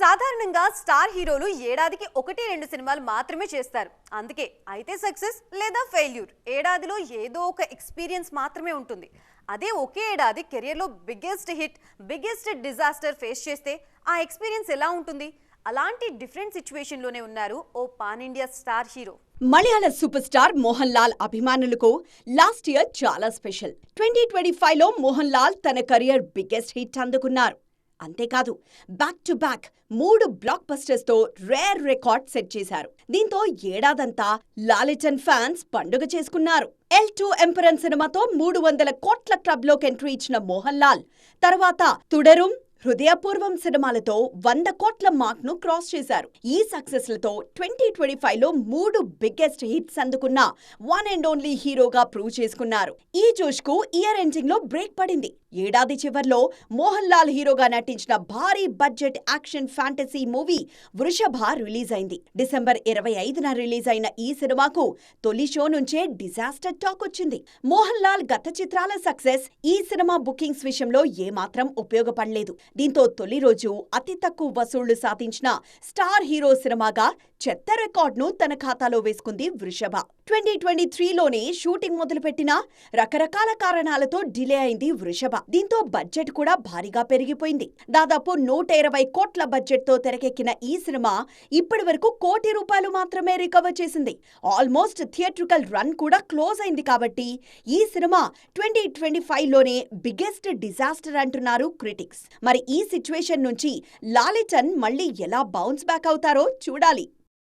సాధారణంగా స్టార్ హీరోలు ఏడాదికి ఒకటి రెండు సినిమాలు మాత్రమే చేస్తారు. అందుకే అయితే సక్సెస్ లేదా ఫెయిల్యూర్ ఏడాదిలో ఏదో ఒక ఎక్స్పీరియన్స్ మాత్రమే ఉంటుంది. అదే ఒకే ఏడాది కెరియర్లో biggest hit biggest disaster face చేస్తే ఆ ఎక్స్పీరియన్స్ ఎలా ఉంటుంది? అలాంటి డిఫరెంట్ సిచ్యువేషన్లోనే ఉన్నారు ఓ పాన్ ఇండియా స్టార్ హీరో. మలయాళ సూపర్ స్టార్ మోహన్ లాల్ అభిమానులకు లాస్ట్ ఇయర్ చాలా స్పెషల్. ట్వంటీ ట్వంటీ ఫైవ్లో మోహన్ లాల్ తన కెరియర్ బిగ్గెస్ట్ హిట్ అందుకున్నారు. అంతేకాదు బ్యాక్ టు బ్యాక్ మూడు బ్లాక్ బస్టర్స్తో రేర్ రికార్డ్ సెట్ చేశారు. దీంతో ఏడాదంతా లాలిటన్ ఫ్యాన్స్ పండుగ చేసుకున్నారు. ఎల్ టూ ఎంపరన్ సినిమాతో మూడు వందల కోట్ల క్లబ్లోకి ఎంట్రీ ఇచ్చిన మోహన్ లాల్ తర్వాత తుడరుం హృదయపూర్వం సినిమాలతో వంద కోట్ల మార్క్ను క్రాస్ చేశారు. ఈ సక్సెస్లతో ట్వంటీ ట్వంటీ ఫైవ్లో మూడు బిగ్గెస్ట్ హిట్స్ అందుకున్న వన్ అండ్ ఓన్లీ హీరోగా ప్రూవ్ చేసుకున్నారు. ఈ జోష్కు ఇయర్ ఎండింగ్లో బ్రేక్ పడింది. ఏడాది చివర్లో మోహన్ లాల్ హీరోగా నటించిన భారీ budget action fantasy movie Vrushabha release అయింది. డిసెంబర్ ఇరవై ఐదున రిలీజ్ అయిన ఈ సినిమాకు తొలి షో నుంచే డిజాస్టర్ టాక్ వచ్చింది. మోహన్ లాల్ గత చిత్రాల సక్సెస్ ఈ సినిమా బుకింగ్స్ విషయంలో ఏమాత్రం ఉపయోగపడలేదు. దీంతో తొలి రోజు అతి తక్కువ వసూళ్ళు సాధించిన స్టార్ హీరో సినిమాగా చెత్త రికార్డును తన ఖాతాలో వేసుకుంది వృషభ. ట్వంటీ ట్వంటీ త్రీలోనే షూటింగ్ మొదలుపెట్టినా రకరకాల కారణాలతో డిలే అయింది వృషభ. దీంతో బడ్జెట్ కూడా భారీగా పెరిగిపోయింది. దాదాపు నూట ఇరవై కోట్ల బడ్జెట్తో తెరకెక్కిన ఈ సినిమా ఇప్పటి వరకు కోటి రూపాయలు మాత్రమే రికవర్ చేసింది. ఆల్మోస్ట్ థియేట్రికల్ రన్ కూడా క్లోజ్ అయింది కాబట్టి ఈ సినిమా ట్వంటీ ట్వంటీ ఫైవ్లోనే బిగ్గెస్ట్ డిజాస్టర్ అంటున్నారు క్రిటిక్స్. మరి ఈ సిచ్యువేషన్ నుంచి లాలిటన్ మళ్ళీ ఎలా బౌన్స్ బ్యాక్ అవుతారో చూడాలి.